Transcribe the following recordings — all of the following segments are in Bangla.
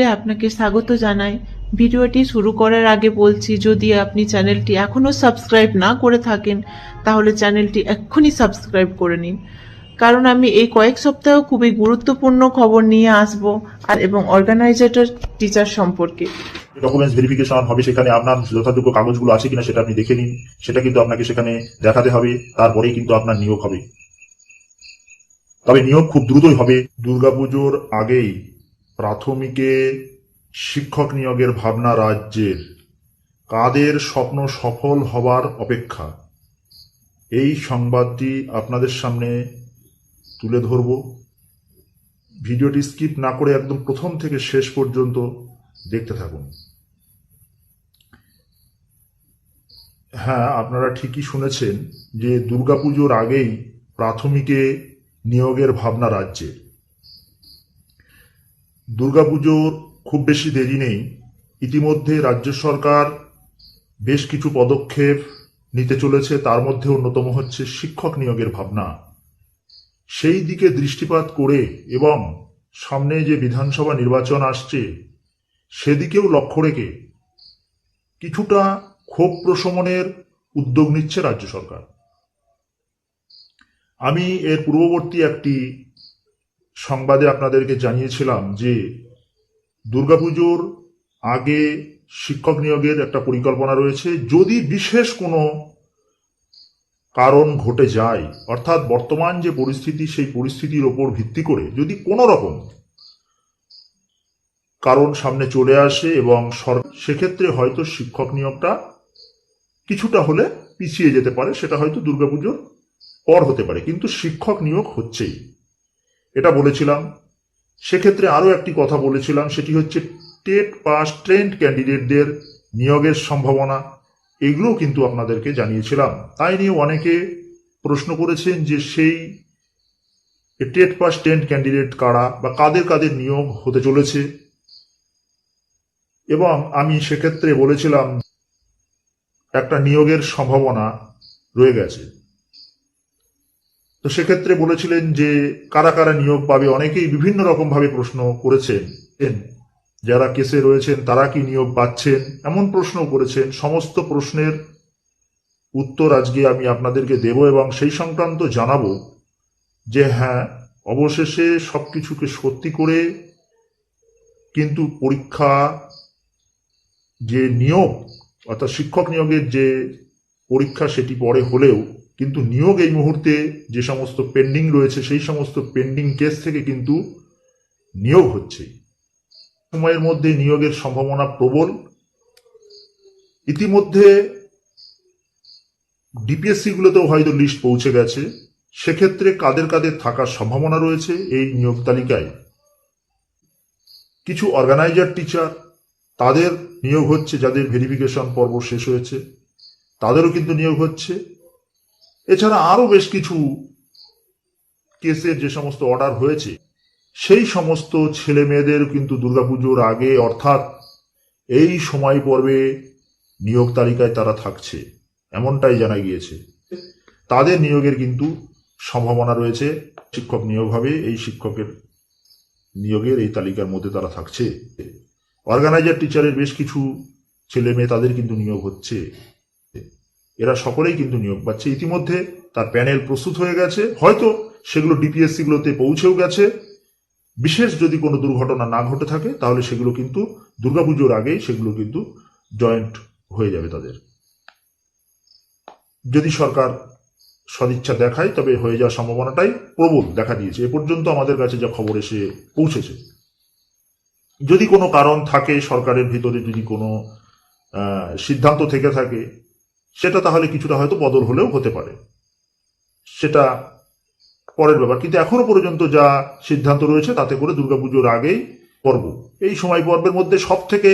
আপনাকে স্বাগত জানাই। ভিডিওটি শুরু করার আগে বলছি, যদি আপনি চ্যানেলটি এখনও সাবস্ক্রাইব না করে থাকেন, তাহলে চ্যানেলটি এক্ষুনি সাবস্ক্রাইব করে নিন। কারণ আমি এই কয়েক সপ্তাহ খুবই গুরুত্বপূর্ণ খবর নিয়ে আসব আর এবং অর্গানাইজেটর, টিচার সম্পর্কে। ডকুমেন্টস ভেরিফিকেশন হবে সেখানে আপনার যথাযোগ্য কাগজগুলো আছে কিনা সেটা আপনি দেখে নিন। সেটা কিন্তু আপনাকে সেখানে দেখাতে হবে, তারপরেই কিন্তু আপনার নিয়োগ হবে। তবে নিয়োগ খুব দ্রুতই হবে। দুর্গাপুজোর আগেই প্রাথমিকে শিক্ষক নিয়োগের ভাবনা রাজ্যের। কাদের স্বপ্ন সফল হবার অপেক্ষা? এই সংবাদটি আপনাদের সামনে তুলে ধরব। ভিডিওটি স্কিপ না করে একদম প্রথম থেকে শেষ পর্যন্ত দেখতে থাকুন। হ্যাঁ আপনারা ঠিকই শুনেছেন যে দুর্গাপুজোর আগেই প্রাথমিকে নিয়োগের ভাবনা রাজ্যে দুর্গাপুজোর খুব বেশি দেরি নেই। ইতিমধ্যে রাজ্য সরকার বেশ কিছু পদক্ষেপ নিতে চলেছে। তার মধ্যে অন্যতম হচ্ছে শিক্ষক নিয়োগের ভাবনা। সেই দিকে দৃষ্টিপাত করে এবং সামনে যে বিধানসভা নির্বাচন আসছে, সেদিকেও লক্ষ্য রেখে কিছুটা ক্ষোভ প্রশমনের উদ্যোগ নিচ্ছে রাজ্য সরকার। আমি এর পূর্ববর্তী একটি সংবাদে আপনাদেরকে জানিয়েছিলাম যে দুর্গাপুজোর আগে শিক্ষক নিয়োগের একটা পরিকল্পনা রয়েছে। যদি বিশেষ কোনো কারণ ঘটে যায়, অর্থাৎ বর্তমান যে পরিস্থিতি, সেই পরিস্থিতির ওপর ভিত্তি করে যদি কোনো রকম কারণ সামনে চলে আসে এবং সেক্ষেত্রে হয়তো শিক্ষক নিয়োগটা কিছুটা হলে পিছিয়ে যেতে পারে, সেটা হয়তো দুর্গাপুজোর পর হতে পারে। কিন্তু শিক্ষক নিয়োগ হচ্ছেই। এটা বলেছিলাম। সেক্ষেত্রে আরও একটি কথা বলেছিলাম, সেটি হচ্ছে টেট পাস ট্রেন্ড ক্যান্ডিডেটদের নিয়োগের সম্ভাবনা। এগুলোও কিন্তু আপনাদেরকে জানিয়েছিলাম। তাই নিয়ে অনেকে প্রশ্ন করেছেন যে সেই টেট পাস ট্রেন্ড ক্যান্ডিডেট কারা বা কাদের কাদের নিয়োগ হতে চলেছে। এবং আমি সেক্ষেত্রে বলেছিলাম, একটা নিয়োগের সম্ভাবনা রয়ে গেছে। তো সেক্ষেত্রে বলেছিলেন যে কারা কারা নিয়োগ পাবে? অনেকেই বিভিন্ন রকম ভাবে প্রশ্ন করেছেন। যারা কেসে রয়েছেন, তারা কি নিয়োগ পাচ্ছেন? এমন প্রশ্ন করেছেন। সমস্ত প্রশ্নের উত্তর আজকে আমি আপনাদেরকে দেব এবং সেই সংক্রান্ত জানাব যে হ্যাঁ অবশেষে সব কিছুকে সত্যি করে কিন্তু পরীক্ষা যে নিয়োগ, অর্থাৎ শিক্ষক নিয়োগের যে পরীক্ষা সেটি পরে হলেও কিন্তু নিয়োগ এই মুহূর্তে যে সমস্ত পেন্ডিং রয়েছে, সেই সমস্ত পেন্ডিং কেস থেকে কিন্তু নিয়োগ হচ্ছে। সময়ের মধ্যে নিয়োগের সম্ভাবনা প্রবল। ইতিমধ্যে ডিপিএসসি গুলোতেও হয়তো লিস্ট পৌঁছে গেছে। সেক্ষেত্রে কাদের কাদের থাকার সম্ভাবনা রয়েছে এই নিয়োগ তালিকায়? কিছু অর্গানাইজার টিচার তাদের নিয়োগ হচ্ছে, যাদের ভেরিফিকেশন পর্ব শেষ হয়েছে। তাদেরও কিন্তু নিয়োগ হচ্ছে। এছাড়া আরও বেশ কিছু কেসের যে সমস্ত অর্ডার হয়েছে, সেই সমস্ত ছেলে মেয়েদের কিন্তু দুর্গাপুজোর আগে, অর্থাৎ এই সময় পর্বে নিয়োগ তালিকায় তারা থাকছে, এমনটাই জানা গিয়েছে। তাদের নিয়োগের কিন্তু সম্ভাবনা রয়েছে, শিক্ষক নিয়োগ হবে, এই শিক্ষকের নিয়োগের এই তালিকার মধ্যে তারা থাকছে। অর্গানাইজার টিচারের বেশ কিছু ছেলে মেয়ে তাদের কিন্তু নিয়োগ হচ্ছে। এরা সকলেই কিন্তু নিয়োগ পাচ্ছে। ইতিমধ্যে তার প্যানেল প্রস্তুত হয়ে গেছে। হয়তো সেগুলো ডিপিএসসি গুলোতে পৌঁছেও গেছে। বিশেষ যদি কোনো দুর্ঘটনা না ঘটে থাকে, তাহলে সেগুলো কিন্তু দুর্গাপুজোর আগেই সেগুলো কিন্তু জয়েন্ট হয়ে যাবে তাদের। যদি সরকার সদিচ্ছা দেখায়, তবে হয়ে যাওয়ার সম্ভাবনাটাই প্রবল দেখা দিয়েছে। এ পর্যন্ত আমাদের কাছে যা খবর এসে পৌঁছেছে। যদি কোনো কারণ থাকে সরকারের ভিতরে, যদি কোনো সিদ্ধান্ত থেকে থাকে সেটা তাহলে কিছুটা হয়তো বদল হলেও হতে পারে। সেটা পরের ব্যাপার। কিন্তু এখনও পর্যন্ত যা সিদ্ধান্ত রয়েছে, তাতে করে দুর্গাপুজোর আগেই পর্ব এই সময় পর্বের মধ্যে সব থেকে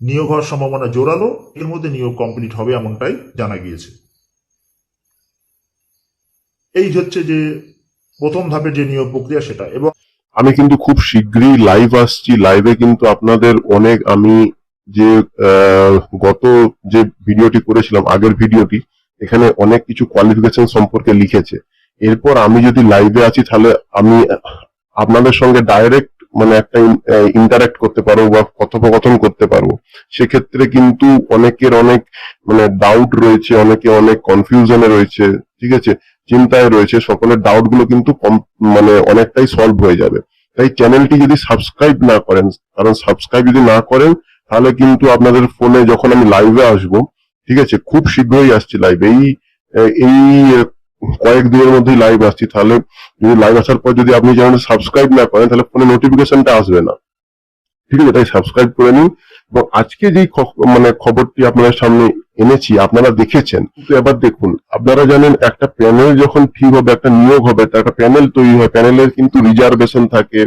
নিয়োগ হওয়ার সম্ভাবনা জোরালো, এর মধ্যে নিয়োগ কমপ্লিট হবে এমনটাই জানা গিয়েছে। এই হচ্ছে যে প্রথম ধাপের যে নিয়োগ প্রক্রিয়া, সেটা। এবং আমি কিন্তু খুব শীঘ্রই লাইভ আসছি। লাইভে কিন্তু আপনাদের অনেক আমি যে গত যে ভিডিওটি করেছিলাম, আগের ভিডিওটি, এখানে অনেক কিছু কোয়ালিফিকেশন সম্পর্কে লিখেছে। এরপর আমি যদি লাইভে আছি, তাহলে আমি, আপনাদের সঙ্গে ডাইরেক্ট মানে একটা ইন্টারাক্ট করতে পারব বা কথোপকথন করতে পারব। সেক্ষেত্রে কিন্তু অনেকের অনেক মানে ডাউট রয়েছে, অনেকে অনেক কনফিউশনে রয়েছে, ঠিক আছে? চিন্তায় রয়েছে, সকলের ডাউটগুলো কিন্তু মানে অনেকটাই সলভ হয়ে যাবে। তাই চ্যানেলটি যদি সাবস্ক্রাইব না করেন, কারণ সাবস্ক্রাইব যদি না করেন তাহলে কিন্তু আপনাদের ফোনে যখন আমি লাইভে আসব, ঠিক আছে, খুব শীঘ্রই আসছি লাইভে এই এই কয়েক দিনের মধ্যেই লাইভ আসছি। তাহলে যদি লাইভ আসার পর যদি আপনি চ্যানেলটা সাবস্ক্রাইব না করেন, তাহলে ফোনে নোটিফিকেশনটা আসবে না। ঠিক আছে, তাই সাবস্ক্রাইব করে নিন। এবং আজকে যে মানে খবরটি আপনাদের সামনে এনেছি, আপনারা দেখেছেন, কিন্তু এবার দেখুন, আপনারা জানেন একটা প্যানেল যখন ঠিক হবে, একটা নিয়োগ হবে, তার একটা প্যানেল তৈরি হয়। প্যানেলের কিন্তু রিজার্ভেশন থাকে,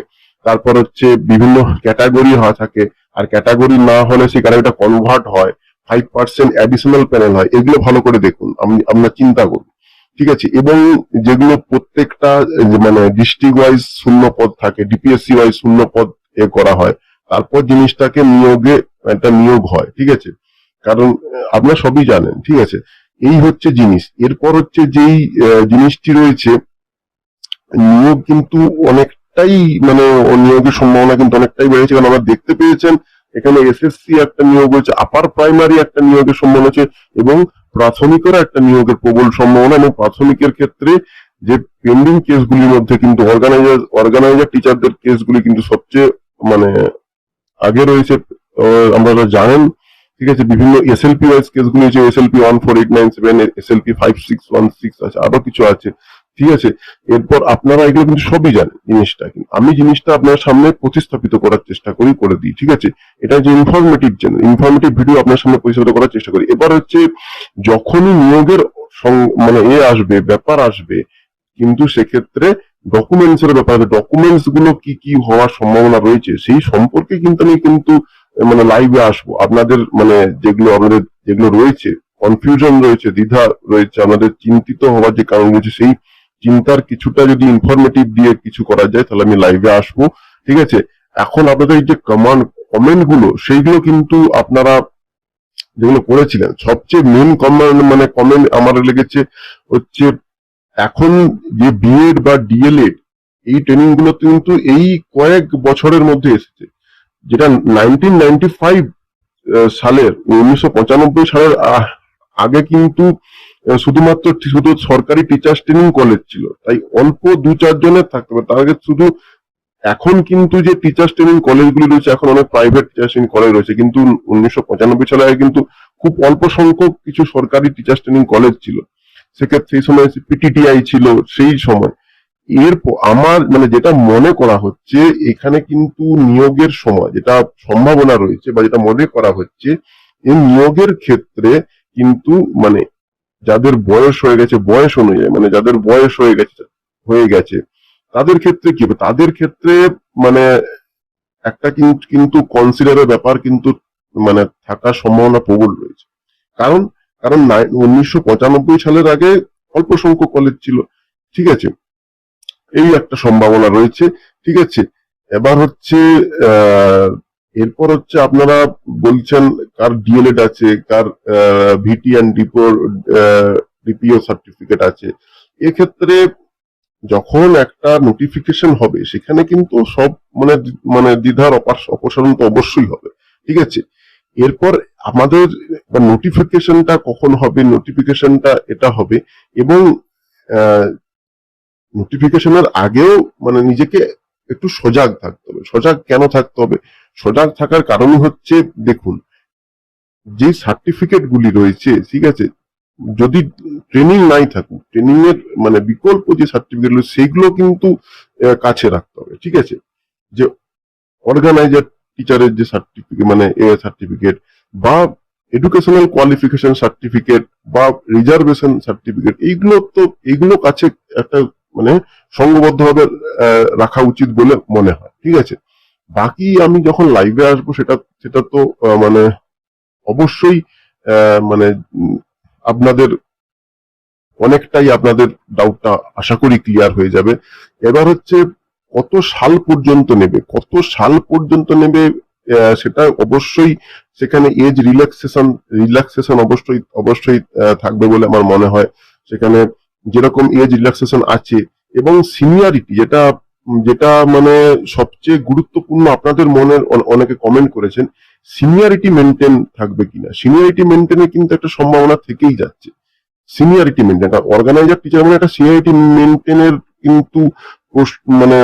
তারপর হচ্ছে বিভিন্ন ক্যাটাগরি হওয়া থাকে। আর ক্যাটাগরি না হলে সেই ক্যাটাগরিটা কনভার্ট হয় ফাইভ পার্সেন্ট অ্যাডিশনাল প্যানেল হয়, এগুলো ভালো করে দেখুন আপনার চিন্তা করুন, ঠিক আছে? এবং যেগুলো প্রত্যেকটা মানে ডিস্ট্রিক্ট ওয়াইজ শূন্য পদ থাকে ডিপিএসসি ওয়াইজ শূন্য পদ এ করা হয়, তারপর জিনিসটাকে নিয়োগে, একটা নিয়োগ হয়, ঠিক আছে? কারণ আপনারা সবই জানেন, ঠিক আছে? এই হচ্ছে জিনিস। এরপর হচ্ছে যেই জিনিসটি রয়েছে, নিয়োগ কিন্তু অনেকটাই মানে নিয়োগের সম্ভাবনা কিন্তু অনেকটাই বেড়েছে, কারণ আমরা দেখতে পেয়েছেন, এখানে এসএসসি একটা নিয়োগ হয়েছে আপার প্রাইমারি একটা নিয়োগের সম্ভাবনা হচ্ছে এবং প্রাথমিকেরও একটা নিয়োগের প্রবল সম্ভাবনা, এবং প্রাথমিকের ক্ষেত্রে যে পেন্ডিং কেসগুলির মধ্যে কিন্তু অর্গানাইজার অর্গানাইজার টিচারদের কেসগুলি কিন্তু সবচেয়ে মানে আগে রয়েছে আপনারা জানেন, ঠিক আছে, বিভিন্ন এসএলপি ওয়াইজ কেসগুলি হচ্ছে SLP one four eight nine seven SLP five six one six আছে আরও কিছু আছে। ঠিক আছে? এরপর আপনারা এগুলো কিন্তু সবই জানেন জিনিসটা আমি জিনিসটা আপনার সামনে প্রতিস্থাপিত করার চেষ্টা করি, করে দিই, ঠিক আছে? এটা যে ইনফরমেটিভ চ্যানেল ইনফরমেটিভ ভিডিও আপনার সামনে প্রতিস্থাপিত করার চেষ্টা করি। এবার হচ্ছে যখনই নিয়োগের মানে এ আসবে, ব্যাপার আসবে, কিন্তু সেক্ষেত্রে ডকুমেন্টস এর ব্যাপার ডকুমেন্টসগুলো কি কি হওয়ার সম্ভাবনা রয়েছে, সেই সম্পর্কে কিন্তু আমি কিন্তু মানে লাইভে আসব। আপনাদের মানে যেগুলো, আপনাদের যেগুলো রয়েছে কনফিউশন রয়েছে, দ্বিধা রয়েছে, আমাদের চিন্তিত হওয়ার যে কারণ রয়েছে, সেই চিন্তার কিছুটা যদি ইনফরমেটিভ দিয়ে কিছু করা যায়, তাহলে আমি লাইভে আসব। ঠিক আছে? এখন আপনাদের যে কমান্ড কমেন্টগুলো, সেইগুলো কিন্তু আপনারা যেগুলো করেছিলেন, সবচেয়ে মেন কমেন্ট মানে কমেন্ট আমার লেগেছে হচ্ছে, এখন যে বিএড বা ডিএলএড এই ট্রেনিংগুলো কিন্তু এই কয়েক বছরের মধ্যে এসেছে। যেটা নাইনটিন নাইনটি ফাইভ সালের, উনিশশো পঁচানব্বই সালের আগে কিন্তু শুধুমাত্র শুধু সরকারি টিচার্স ট্রেনিং কলেজ ছিল। তাই অল্প দু চারজনের থাকতে পারে। তার আগে শুধু এখন কিন্তু যে টিচার্স ট্রেনিং কলেজগুলি রয়েছে, এখন অনেক প্রাইভেট টিচার্স ট্রেনিং কলেজ রয়েছে। কিন্তু উনিশশো পঁচানব্বই সালে আগে কিন্তু খুব অল্প সংখ্যক কিছু সরকারি টিচার্স ট্রেনিং কলেজ ছিল। সেক্ষেত্রে সেই সময় পিটিটিআই ছিল, সেই সময়। এর আমার মানে যেটা মনে করা হচ্ছে, এখানে কিন্তু নিয়োগের সময় যেটা সম্ভাবনা রয়েছে বা যেটা মনে করা হচ্ছে, এই নিয়োগের ক্ষেত্রে কিন্তু মানে যাদের বয়স হয়ে গেছে, বয়স অনুযায়ী মানে যাদের বয়স হয়ে গেছে হয়ে গেছে, তাদের ক্ষেত্রে কি? তাদের ক্ষেত্রে মানে একটা কিন্তু কনসিডারের ব্যাপার কিন্তু মানে থাকার সম্ভাবনা প্রবল রয়েছে। কারণ কারণ উনিশশো পঁচানব্বই সালের আগে অল্প সংখ্যক কলেজ ছিল, ঠিক আছে? এই একটা সম্ভাবনা রয়েছে, ঠিক আছে? এবার হচ্ছে এরপর হচ্ছে আপনারা বলছেন কার ডিএলএড আছে, কার ভিটি অ্যান্ড ডিপো ডিপিও সার্টিফিকেট আছে। এক্ষেত্রে যখন একটা নোটিফিকেশন হবে, সেখানে কিন্তু সব মানে মানে দ্বিধার অপসারণ তো অবশ্যই হবে, ঠিক আছে? এরপর আমাদের নোটিফিকেশনটা কখন হবে নোটিফিকেশনটা এটা হবে, এবং নোটিফিকেশনের আগেও মানে নিজেকে একটু সজাগ থাকতে হবে। সজাগ কেন থাকতে হবে? সজাগ থাকার কারণ হচ্ছে, দেখুন, যে সার্টিফিকেট গুলি রয়েছে, ঠিক আছে, যদি ট্রেনিং নাই থাকুক ট্রেনিং এর মানে বিকল্প যে সার্টিফিকেটগুলো সেগুলো কিন্তু কাছে রাখতে হবে, ঠিক আছে? যে অর্গানাইজার টিচারের যে সার্টিফিকেট মানে এ সার্টিফিকেট বা এডুকেশনাল কোয়ালিফিকেশন সার্টিফিকেট বা রিজার্ভেশন সার্টিফিকেট এইগুলো তো, এইগুলো কাছে একটা মানে সংঘবদ্ধভাবে রাখা উচিত বলে মনে হয়, ঠিক আছে? বাকি আমি যখন লাইভে আসব, সেটা সেটা তো মানে অবশ্যই মানে আপনাদের অনেকটাই আপনাদের ডাউটটা আশা করি ক্লিয়ার হয়ে যাবে। এবার হচ্ছে কত সাল পর্যন্ত নেবে, কত সাল পর্যন্ত নেবে সেটা অবশ্যই সেখানে এজ রিল্যাক্সেশন রিল্যাক্সেশন অবশ্যই অবশ্যই থাকবে বলে আমার মনে হয়। সেখানে যেরকম এজ রিল্যাক্সেশন আছে এবং সিনিয়রিটি যেটা যেটা মানে সবচেয়ে গুরুত্বপূর্ণ আপনাদের মনের অনেকে কমেন্ট করেছেন সিনিয়রিটি মেনটেন থাকবে কিনা? সিনিয়রিটি মেনটেনের কিন্তু একটা সম্ভাবনা থেকেই যাচ্ছে। সিনিয়রিটি মেনটেন অর্গানাইজার টিচার মানে একটা সিনিয়রিটি মেনটেনের কিন্তু মানে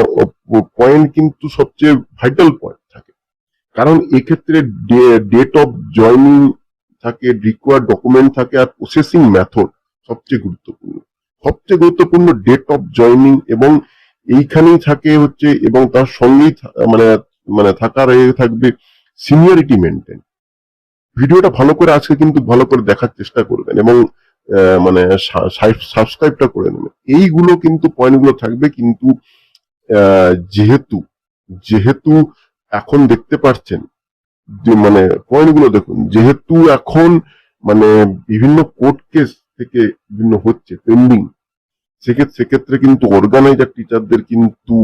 পয়েন্ট কিন্তু সবচেয়ে ভাইটাল পয়েন্ট থাকে। কারণ এক্ষেত্রে ডেট অফ জয়নিং থাকে রিকোয়ার্ড ডকুমেন্ট থাকে, আর প্রসেসিং মেথড সবচেয়ে গুরুত্বপূর্ণ। সবচেয়ে গুরুত্বপূর্ণ ডেট অফ জয়নিং এবং এইখানেই থাকে হচ্ছে এবং তার সঙ্গেই মানে মানে থাকার এ থাকবে সিনিয়রিটি মেনটেন ভিডিওটা ভালো করে আজকে কিন্তু ভালো করে দেখার চেষ্টা করবেন এবং মানে সাবস্ক্রাইবটা করে নেবেন। এইগুলো কিন্তু পয়েন্টগুলো থাকবে কিন্তু যেহেতু যেহেতু এখন দেখতে পাচ্ছেন যে মানে পয়েন্টগুলো দেখুন, যেহেতু এখন মানে বিভিন্ন কোর্ট কেস থেকে বিভিন্ন হচ্ছে পেন্ডিং সেক্ষেত্রে কিন্তু অর্গানাইজার টিচারদের কিন্তু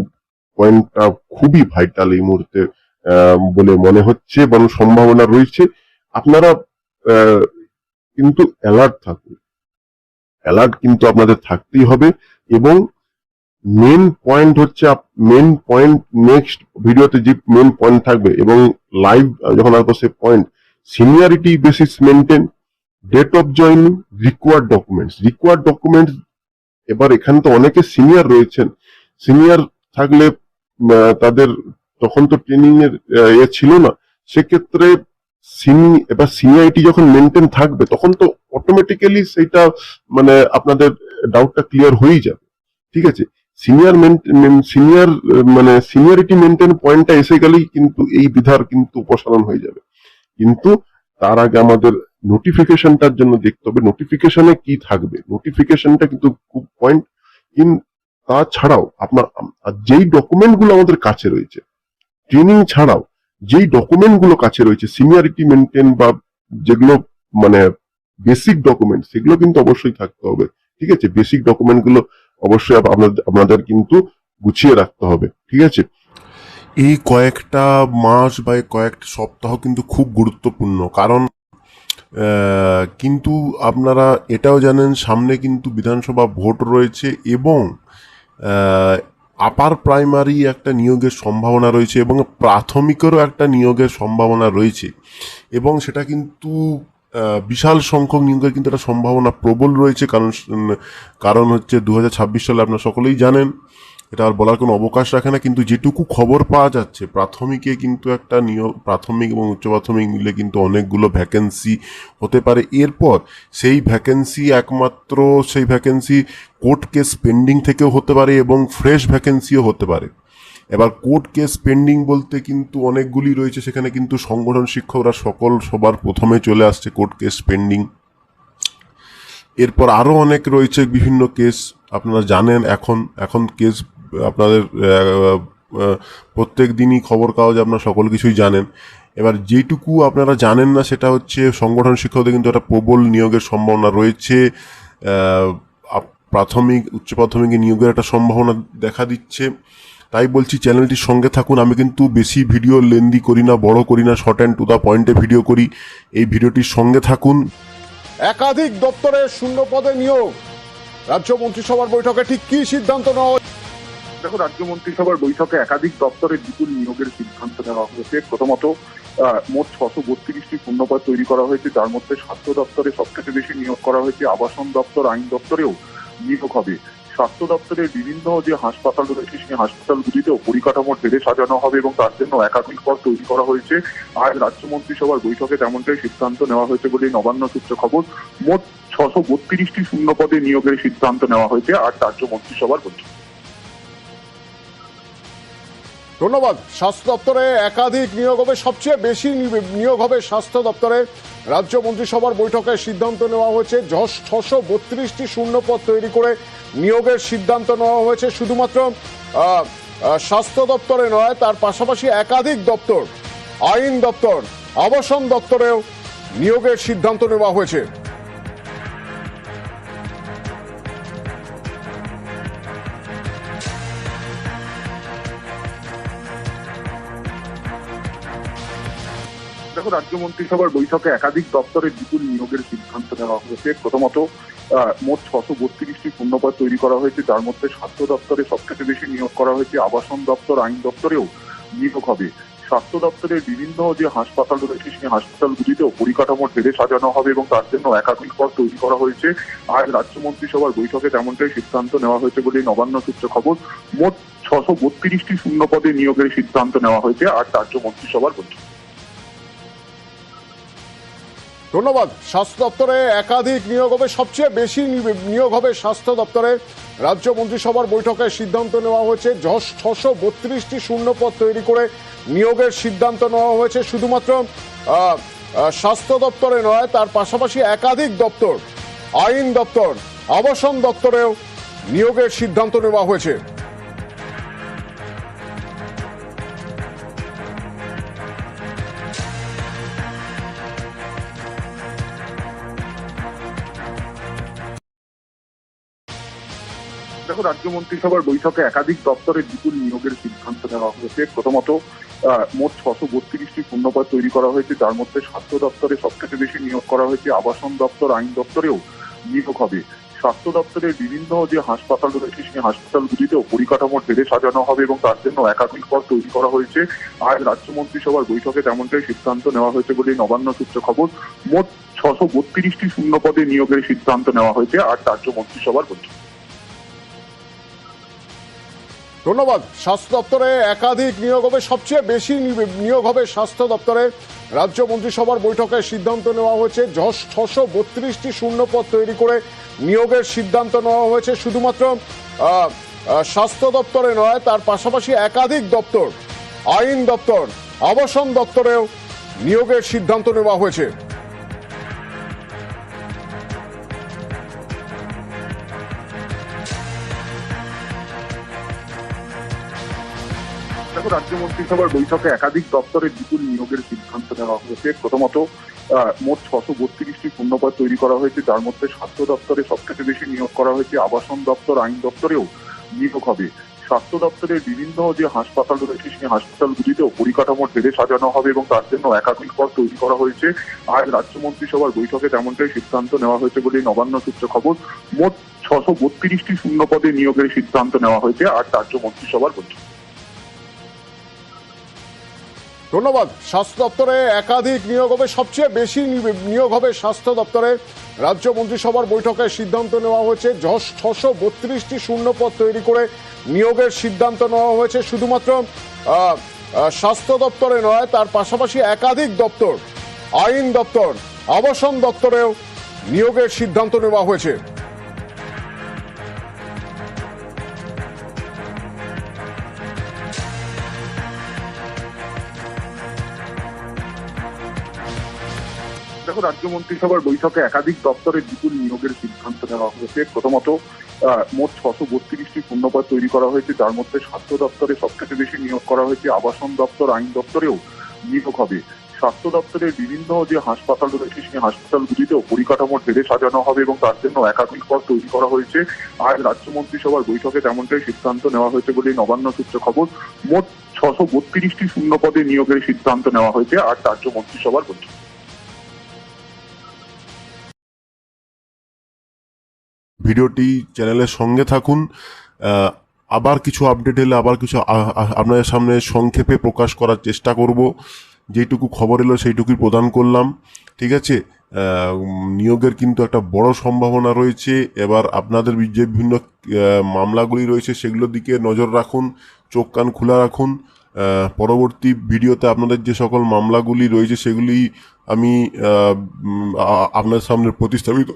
পয়েন্টটা খুবই ভাইটাল এই মুহূর্তে বলে মনে হচ্ছে এবং সম্ভাবনা রয়েছে। আপনারা কিন্তু অ্যালার্ট থাকুন। অ্যালার্ট কিন্তু আপনাদের থাকতেই হবে এবং মেন পয়েন্ট হচ্ছে মেন পয়েন্ট নেক্সট ভিডিওতে যে মেন পয়েন্ট থাকবে এবং লাইভ যখন আসব সে point seniority basis maintain date of joining required documents required documents এবার এখানে তো অনেকে সিনিয়র রয়েছেন। সিনিয়র থাকলে তাদের তখন তো ট্রেনিং এর এ ছিল না। সেক্ষেত্রে এবার সিনিয়রিটি যখন মেনটেন থাকবে, তখন তো অটোমেটিক্যালি সেটা মানে আপনাদের ডাউটটা ক্লিয়ার হয়েই যাবে। ঠিক আছে? সিনিয়র সিনিয়র মানে সিনিয়রিটি মেনটেন পয়েন্টটা এসে গেলেই কিন্তু এই বিধার কিন্তু উপসারণ হয়ে যাবে। কিন্তু তার আগে আমাদের নোটিফিকেশনটার জন্য দেখতে হবে নোটিফিকেশনে কি থাকবে? নোটিফিকেশনটা কিন্তু খুব পয়েন্ট ইন তাছাড়াও আপনার যেই ডকুমেন্টগুলো আমাদের কাছে রয়েছে ট্রেনিং ছাড়াও যেই ডকুমেন্টগুলো কাছে রয়েছে সিনিয়রিটি মেনটেন বা যেগুলো মানে বেসিক ডকুমেন্ট সেগুলো কিন্তু অবশ্যই থাকতে হবে। ঠিক আছে? বেসিক ডকুমেন্টগুলো অবশ্যই আপ- আপনাদের কিন্তু গুছিয়ে রাখতে হবে। ঠিক আছে? এই কয়েকটা মাস বা কয়েকটা সপ্তাহ কিন্তু খুব গুরুত্বপূর্ণ। কারণ কিন্তু আপনারা এটাও জানেন, সামনে কিন্তু বিধানসভা ভোট রয়েছে এবং আপার প্রাইমারি একটা নিয়োগের সম্ভাবনা রয়েছে এবং প্রাথমিকেরও একটা নিয়োগের সম্ভাবনা রয়েছে। এবং সেটা কিন্তু বিশাল সংখ্যক নিয়োগের কিন্তু একটা সম্ভাবনা প্রবল রয়েছে। কারণ কারণ হচ্ছে দু হাজার ছাব্বিশ সালে আপনারা সকলেই জানেন এটা আর বলার কোনো অবকাশ রাখে না, কিন্তু যেটুকু খবর পাওয়া যাচ্ছে, প্রাথমিকে কিন্তু একটা নিয়োগ প্রাথমিক এবং উচ্চ প্রাথমিক মিলে কিন্তু অনেকগুলো ভ্যাকেন্সি হতে পারে। এরপর সেই ভ্যাকেন্সি একমাত্র, সেই ভ্যাকেন্সি কোর্ট কেস পেন্ডিং থেকেও হতে পারে এবং ফ্রেশ ভ্যাকেন্সিও হতে পারে। এবার কোর্ট কেস পেন্ডিং বলতে কিন্তু অনেকগুলি রয়েছে, সেখানে কিন্তু সংগঠন শিক্ষকরা সকল সবার প্রথমে চলে আসছে কোর্ট কেস পেন্ডিং এরপর আরও অনেক রয়েছে বিভিন্ন কেস আপনারা জানেন এখন এখন কেস আপনাদের প্রত্যেক দিনই খবর কাগজ আপনারা সকল কিছুই জানেন। এবার যেটুকু আপনারা জানেন না, সেটা হচ্ছে সংগঠন শিক্ষকদের কিন্তু একটা প্রবল নিয়োগের সম্ভাবনা রয়েছে। প্রাথমিক, উচ্চ প্রাথমিক নিয়োগের একটা সম্ভাবনা দেখা দিচ্ছে। তাই বলছি, চ্যানেলটির সঙ্গে থাকুন। আমি কিন্তু বেশি ভিডিও লেন্দি করি না, বড় করি না শর্ট অ্যান্ড টু দা পয়েন্টে ভিডিও করি। এই ভিডিওটির সঙ্গে থাকুন। একাধিক দপ্তরের শূন্য পদে নিয়োগ। রাজ্য মন্ত্রিসভার বৈঠকে ঠিক কি সিদ্ধান্ত নেওয়া? দেখো, রাজ্য মন্ত্রিসভার বৈঠকে একাধিক দপ্তরের বিপুল নিয়োগের সিদ্ধান্ত নেওয়া হয়েছে। প্রথমত মোট ছশো বত্রিশটি শূন্যপদ তৈরি করা হয়েছে, যার মধ্যে স্বাস্থ্য দপ্তরে সবথেকে বেশি নিয়োগ করা হয়েছে। আবাসন দপ্তর, আইন দপ্তরেও নিয়োগ হবে। স্বাস্থ্য দপ্তরের বিভিন্ন যে হাসপাতাল রয়েছে, সেই হাসপাতালগুলিতেও পরিকাঠামো ঢেলে সাজানো হবে এবং তার জন্য একাধিক পদ তৈরি করা হয়েছে। আর রাজ্য মন্ত্রিসভার বৈঠকে তেমনটাই সিদ্ধান্ত নেওয়া হয়েছে বলে নবান্ন সূত্রে খবর। মোট ছশো বত্রিশটি শূন্য পদে নিয়োগের সিদ্ধান্ত নেওয়া হয়েছে আর রাজ্য মন্ত্রিসভার বৈঠকে। ধন্যবাদ। স্বাস্থ্য দপ্তরে একাধিক নিয়োগ হবে, সবচেয়ে বেশি নিয়োগ হবে স্বাস্থ্য দপ্তরে। রাজ্য মন্ত্রিসভার বৈঠকে সিদ্ধান্ত নেওয়া হয়েছে ছশো বত্রিশটি শূন্য পদ তৈরি করে নিয়োগের সিদ্ধান্ত নেওয়া হয়েছে। শুধুমাত্র স্বাস্থ্য দপ্তরে নয়, তার পাশাপাশি একাধিক দপ্তর, আইন দপ্তর, আবাসন দপ্তরেও নিয়োগের সিদ্ধান্ত নেওয়া হয়েছে। দেখো রাজ্য মন্ত্রিসভার বৈঠকে একাধিক দপ্তরের বিপুল নিয়োগের সিদ্ধান্ত নেওয়া হয়েছে। প্রথমত মোট ছশো বত্রিশটি শূন্যপদ তৈরি করা হয়েছে, যার মধ্যে স্বাস্থ্য দপ্তরে সবথেকে বেশি নিয়োগ করা হয়েছে, আবাসন দপ্তর, আইন দপ্তরেও নিয়োগ হবে। স্বাস্থ্য দপ্তরের বিভিন্ন যে হাসপাতাল রয়েছে, সেই হাসপাতালগুলিতেও পরিকাঠামো ঢেলে সাজানো হবে এবং তার জন্য একাধিক পদ তৈরি করা হয়েছে। আজ রাজ্য মন্ত্রিসভার বৈঠকে তেমনটাই সিদ্ধান্ত নেওয়া হয়েছে বলে নবান্ন সূত্রে খবর। মোট ছশো বত্রিশটি শূন্য পদে নিয়োগের সিদ্ধান্ত নেওয়া হয়েছে আজ রাজ্য মন্ত্রিসভার বৈঠক। ধন্যবাদ। স্বাস্থ্য দপ্তরে একাধিক নিয়োগ হবে, সবচেয়ে বেশি নিয়োগ হবে স্বাস্থ্য দপ্তরে রাজ্য মন্ত্রিসভার বৈঠকে সিদ্ধান্ত নেওয়া হয়েছে ছশো বত্রিশটি শূন্যপদ তৈরি করে নিয়োগের সিদ্ধান্ত নেওয়া হয়েছে। শুধুমাত্র স্বাস্থ্য দপ্তরে নয়, তার পাশাপাশি একাধিক দপ্তর, আইন দপ্তর, আবাসন দপ্তরেও নিয়োগের সিদ্ধান্ত নেওয়া হয়েছে। রাজ্য মন্ত্রিসভার বৈঠকে একাধিক দপ্তরের বিপুল নিয়োগের সিদ্ধান্ত নেওয়া হয়েছে। প্রথমত মোট ছশো বত্রিশটি শূন্যপদ তৈরি করা হয়েছে, যার মধ্যে স্বাস্থ্য দপ্তরে সবথেকে বেশি নিয়োগ করা হয়েছে, আবাসন দপ্তর, আইন দপ্তরেও নিয়োগ হবে। স্বাস্থ্য দপ্তরের বিভিন্ন যে হাসপাতাল রয়েছে, সেই হাসপাতালগুলিতেও পরিকাঠামো ঢেলে সাজানো হবে এবং তার জন্য একাধিক পদ তৈরি করা হয়েছে। আজ রাজ্য মন্ত্রিসভার বৈঠকে তেমনটাই সিদ্ধান্ত নেওয়া হয়েছে বলে নবান্ন সূত্রে খবর। মোট ছশো বত্রিশটি শূন্য পদে নিয়োগের সিদ্ধান্ত নেওয়া হয়েছে আজ রাজ্য মন্ত্রিসভার বৈঠক। ধন্যবাদ। স্বাস্থ্য দপ্তরে একাধিক নিয়োগ হবে। সবচেয়ে বেশি নিয়োগ হবে স্বাস্থ্য দপ্তরে। রাজ্য মন্ত্রিসভার বৈঠকে সিদ্ধান্ত নেওয়া হয়েছে ছশো বত্রিশটি শূন্যপদ তৈরি করে নিয়োগের সিদ্ধান্ত নেওয়া হয়েছে। শুধুমাত্র স্বাস্থ্য দপ্তরে নয়, তার পাশাপাশি একাধিক দপ্তর, আইন দপ্তর, আবাসন দপ্তরেও নিয়োগের সিদ্ধান্ত নেওয়া হয়েছে। দেখো রাজ্য মন্ত্রিসভার বৈঠকে একাধিক দপ্তরের বিপুল নিয়োগের সিদ্ধান্ত নেওয়া হয়েছে। প্রথমত মোট ছশো বত্রিশটি শূন্যপদ তৈরি করা হয়েছে, যার মধ্যে স্বাস্থ্য দপ্তরে সবথেকে বেশি নিয়োগ করা হয়েছে, আবাসন দপ্তর, আইন দপ্তরেও নিয়োগ হবে। স্বাস্থ্য দপ্তরের বিভিন্ন যে হাসপাতাল রয়েছে, সেই হাসপাতালগুলিতেও পরিকাঠামো ঢেলে সাজানো হবে এবং তার জন্য একাধিক পদ তৈরি করা হয়েছে। আর রাজ্য মন্ত্রিসভার বৈঠকে তেমনটাই সিদ্ধান্ত নেওয়া হয়েছে বলে নবান্ন সূত্রে খবর, মোট ছশো বত্রিশটি শূন্য পদে নিয়োগের সিদ্ধান্ত নেওয়া হয়েছে আর রাজ্য মন্ত্রিসভার বৈঠক। ধন্যবাদ। স্বাস্থ্য দপ্তরে একাধিক নিয়োগ হবে, সবচেয়ে বেশি নিয়োগ হবে স্বাস্থ্য দপ্তরে। রাজ্য মন্ত্রিসভার বৈঠকে সিদ্ধান্ত নেওয়া হয়েছে ছশো বত্রিশটি শূন্যপদ তৈরি করে নিয়োগের সিদ্ধান্ত নেওয়া হয়েছে। শুধুমাত্র স্বাস্থ্য দপ্তরে নয়, তার পাশাপাশি একাধিক দপ্তর, আইন দপ্তর, আবাসন দপ্তরেও নিয়োগের সিদ্ধান্ত নেওয়া হয়েছে। দেখো রাজ্য মন্ত্রিসভার বৈঠকে একাধিক দপ্তরের বিপুল নিয়োগের সিদ্ধান্ত নেওয়া হয়েছে। প্রথমত মোট ছশো বত্রিশটি শূন্যপদ তৈরি করা হয়েছে, যার মধ্যে স্বাস্থ্য দপ্তরে সবথেকে বেশি নিয়োগ করা হয়েছে, আবাসন দপ্তর, আইন দপ্তরেও নিয়োগ হবে। স্বাস্থ্য দপ্তরের বিভিন্ন যে হাসপাতাল রয়েছে, সেই হাসপাতালগুলিতেও পরিকাঠামো ঢেলে সাজানো হবে এবং তার জন্য একাধিক পদ তৈরি করা হয়েছে। আজ রাজ্য মন্ত্রিসভার বৈঠকে তেমনটাই সিদ্ধান্ত নেওয়া হয়েছে বলে নবান্ন সূত্রে খবর, মোট ছশো বত্রিশটি শূন্য পদে নিয়োগের সিদ্ধান্ত নেওয়া হয়েছে আর রাজ্য মন্ত্রিসভার বৈঠক। ভিডিওটি চ্যানেলের সঙ্গে থাকুন। আবার কিছু আপডেট এলে আবার কিছু আপনাদের সামনে সংক্ষেপে প্রকাশ করার চেষ্টা করব। যেটুকু খবর এলো সেইটুকুই প্রদান করলাম। ঠিক আছে? নিয়োগের কিন্তু একটা বড় সম্ভাবনা রয়েছে। এবার আপনাদের যে বিভিন্ন মামলাগুলি রয়েছে সেগুলোর দিকে নজর রাখুন, চোখ কান খোলা রাখুন। পরবর্তী ভিডিওতে আপনাদের যে সকল মামলাগুলি রয়েছে সেগুলি আমি আপনাদের সামনে প্রতিস্থাপিত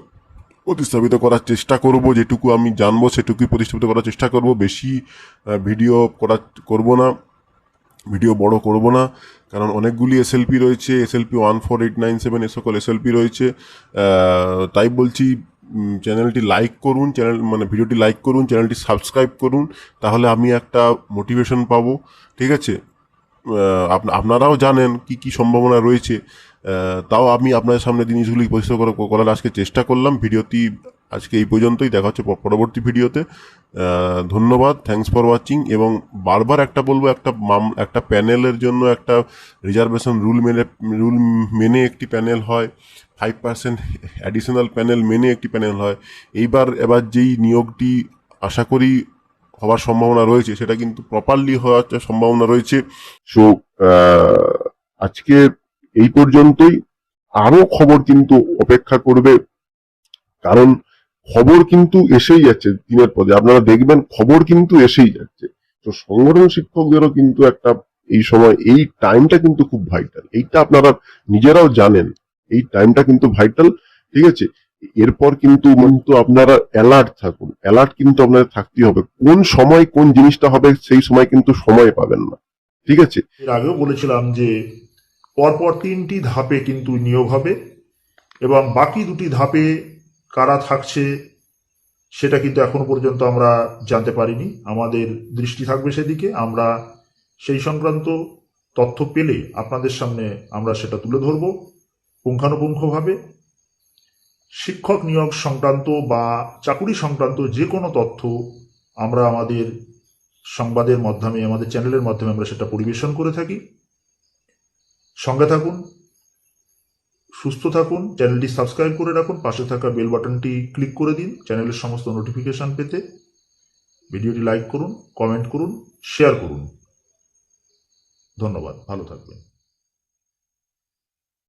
প্রতিস্থাপিত করার চেষ্টা করব, যেটুকু আমি জানব সেটুকুই প্রতিস্থাপিত করার চেষ্টা করব। বেশি ভিডিও করা করব না, ভিডিও বড় করব না, কারণ অনেকগুলি এসএলপি রয়েছে SLP one four eight nine seven এ সকল এসএলপি রয়েছে। তাই বলছি চ্যানেলটি লাইক করুন, চ্যানেল মানে ভিডিওটি লাইক করুন, চ্যানেলটি সাবস্ক্রাইব করুন, তাহলে আমি একটা মোটিভেশন পাবো, ঠিক আছে? আপ- আপনারাও জানেন কি কি সম্ভাবনা রয়েছে। তাও আমি আপনাদের সামনে জিনিসগুলি পরিষ্কার করা- করার আজকে চেষ্টা করলাম। ভিডিওটি আজকে এই পর্যন্তই। দেখা হচ্ছে পরবর্তী ভিডিওতে। ধন্যবাদ। থ্যাঙ্কস ফর ওয়াচিং এবং বারবার একটা বলব, একটা মাম, একটা প্যানেলের জন্য একটা রিজার্ভেশন রুল মেনে রুল মেনে একটি প্যানেল হয়। ফাইভ পার্সেন্ট অ্যাডিশনাল প্যানেল মেনে একটি প্যানেল হয়। এইবার, এবার যেই নিয়োগটি আশা করি হওয়ার সম্ভাবনা রয়েছে, সেটা কিন্তু প্রপারলি হওয়ার সম্ভাবনা রয়েছে। সো আজকে এই পর্যন্তই। আরও খবর কিন্তু অপেক্ষা করবে। কারণ খবর কিন্তু এসেই যাচ্ছে দিনের পদে আপনারা দেখবেন খবর কিন্তু এসেই যাচ্ছে। তো সংগঠন শিক্ষকদেরও কিন্তু একটা এই সময়, এই টাইমটা কিন্তু খুব ভাইটাল এইটা আপনারা নিজেরাও জানেন। এই টাইমটা কিন্তু ভাইটাল ঠিক আছে? এরপর কিন্তু কিন্তু আপনারা অ্যালার্ট থাকুন। অ্যালার্ট কিন্তু আপনাদের থাকতেই হবে। কোন সময় কোন জিনিসটা হবে সেই সময় কিন্তু সময় পাবেন না। ঠিক আছে? এর আগেও বলেছিলাম যে পরপর তিনটি ধাপে কিন্তু নিয়োগ হবে এবং বাকি দুটি ধাপে কারা থাকছে সেটা কিন্তু এখনও পর্যন্ত আমরা জানতে পারিনি। আমাদের দৃষ্টি থাকবে সেদিকে। আমরা সেই সংক্রান্ত তথ্য পেলে আপনাদের সামনে আমরা সেটা তুলে ধরব পুঙ্খানুপুঙ্খভাবে। শিক্ষক নিয়োগ সংক্রান্ত বা চাকুরি সংক্রান্ত যে কোনো তথ্য আমরা আমাদের সংবাদের মাধ্যমে, আমাদের চ্যানেলের মাধ্যমে আমরা সেটা পরিবেশন করে থাকি। সঙ্গে থাকুন, সুস্থ থাকুন, চ্যানেলটি সাবস্ক্রাইব করে রাখুন, পাশে থাকা বেল বাটনটি ক্লিক করে দিন, চ্যানেলের সমস্ত নোটিফিকেশান পেতে। ভিডিওটি লাইক করুন, কমেন্ট করুন, শেয়ার করুন। ধন্যবাদ, ভালো থাকবেন।